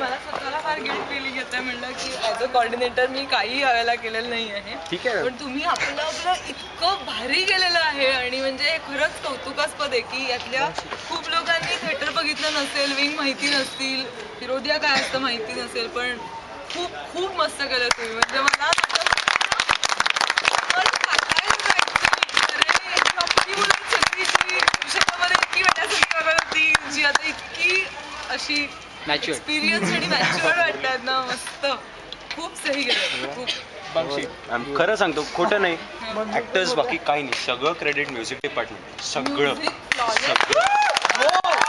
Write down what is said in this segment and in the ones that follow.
मला स्वतःला फार गिल्ट फिलिंग येते म्हणलं की ॲज अ कॉर्डिनेटर मी काही यावेळेला केलेलं नाही आहे ठीक आहे. पण तुम्ही आपलं आपलं इतकं भारी केलेलं आहे आणि म्हणजे खरंच कौतुकास्पद आहे की यातल्या खूप लोकांनी थिएटर बघितलं नसेल विंग माहिती नसतील विरोधिया काय असतं माहिती नसेल पण खूप खूप मस्त केलं तुम्ही. म्हणजे मला जी आता इतकी अशी Mature. एक्सपिरियन्स आणि मॅच्युअर वाटतात ना मस्त. खूप सही केलं खूप. आम- खरं सांगतो खोटं नाही. ऍक्टर्स बाकी काही नाही. सगळं क्रेडिट म्युझिक डिपार्टमेंट सगळं. Music flawless.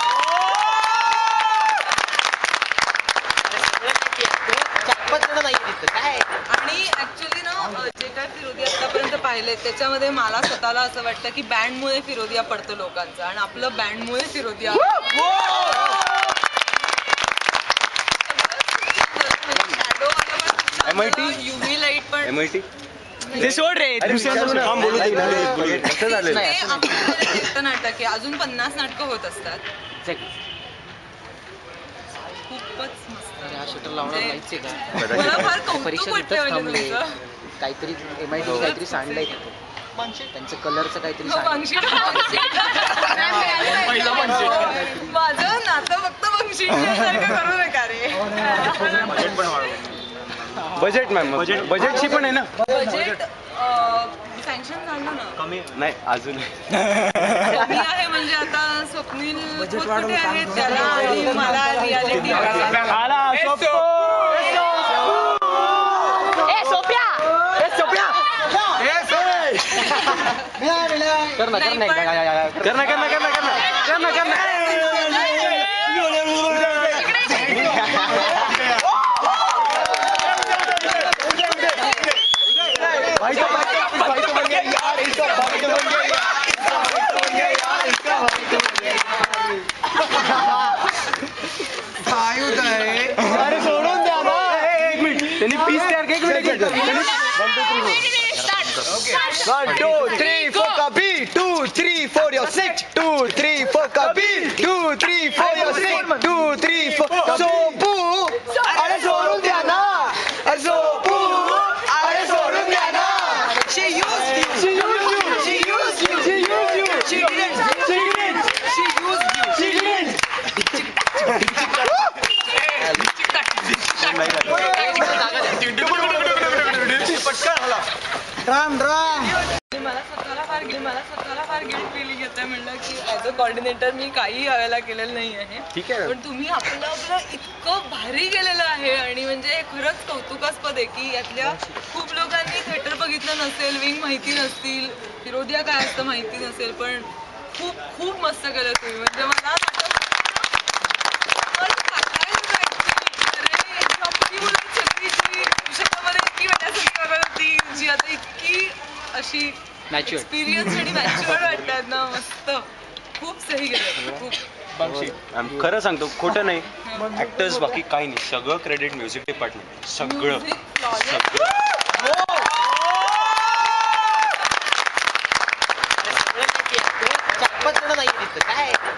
आणि ऍक्च्युली ना अ, जे काय फिरोदी आतापर्यंत पाहिले त्याच्यामध्ये मला स्वतःला असं वाटतं की बँडमुळे फिरोदिया पडतं लोकांचं. आणि आपलं बँडमुळे फिरोदिया MIT? युव्ही लाइट पण ते सोड रे थांब बोलू दे ना. कसं झालं ते आमच्याकडे एकटं नाटक आहे अजून पन्नास नाटकं होत असतात. खूपच मस्त. हा शटर लावणार म्हणजे नाहीच आहे का? मला फार परीक्षा म्हणजे थांबले. तुमचं. काहीतरी एम आय टी काहीतरी सांडलंय तिथे. त्यांचं कलरचं काहीतरी हो, सांडलंय. बंगशी माझं नातं फक्त बंगशी करू नका रे. बजेट मॅम बजेटची पण आहे ना बजेट सँक्शन झालं ना कमी नाही अजून कमी आहे म्हणजे आता स्वप्नील कुठे आहे त्याला आणि मला रियालिटी ना कर ना. कर ना कर ना कर ना कर ना कर ना One, two, three, four, kabi. Two, three, four, your six. Two, three, four, kabi. Two, three, फार मला स्वतःला फार गिल्ट फिलिंग येते म्हणलं की ॲज अ कॉर्डिनेटर मी काही यावेळेला केलेलं नाही आहे. ठीक आहे. पण तुम्ही आपलं आपलं इतकं भारी केलेलं आहे आणि म्हणजे खरंच कौतुकास्पद आहे की यातल्या खूप लोकांनी थिएटर बघितलं नसेल विंग माहिती नसतील विरोधिया काय असतं माहिती नसेल पण खूप खूप मस्त केलं तुम्ही. म्हणजे मला ही जी आता इतकी अशी एक्सपिरियन्स आणि मॅच्युअर वाटतात ना मस्त. खूप सही केलं खूप. आम- खरं सांगतो खोटं नाही. ऍक्टर्स बाकी काही नाही. सगळं क्रेडिट म्युझिक डिपार्टमेंट सगळं.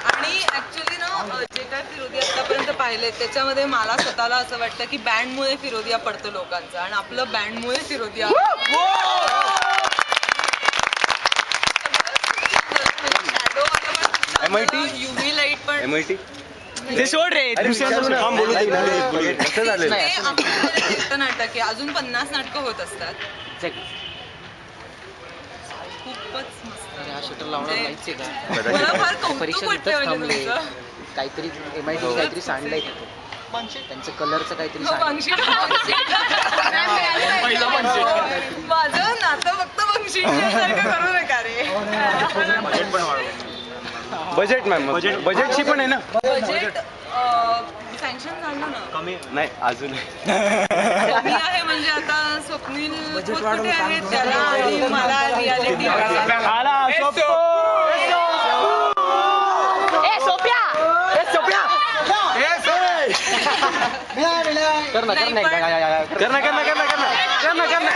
आणि ऍक्च्युली ना जे काय फिरोदी आतापर्यंत पाहिले त्याच्यामध्ये मला स्वतःला असं वाटतं की बँडमुळे फिरोदिया पडतं लोकांचं. आणि आपलं बँडमुळे फिरोदिया युव्ही लाइट पण ते सोड रे एकटं नाटक आहे अजून पन्नास नाटकं होत असतात. खूपच मस्त. हा शटर लावणार नाहीच आहे का? मला फार कौतुक परीक्षा तिथंच म्हणजे थांबले. तुमचं काहीतरी एम आय टी काहीतरी सांडलंय तिथे. त्यांचं कलरचं काहीतरी हो, सांडलंय नातं फक्त बंगशी करू नका रे बजेट मॅम बजेटची पण आहे ना? बजेट सँक्शन झालं ना? कमी. नाही अजून. कमी आहे म्हणजे आता स्वप्नील कुठे आहे त्याला आणि मला रियालिटी कर ना कर ना. कर ना कर ना कर ना कर ना कर ना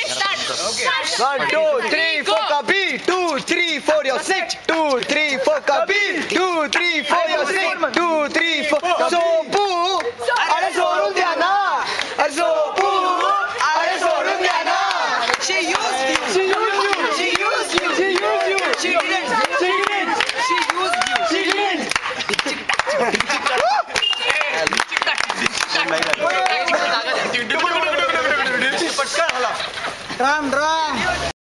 One, two, three, four, cabi, two, three, four, your six, two, three, four, cabi, two, three, four, your six, two, three, four, so boom.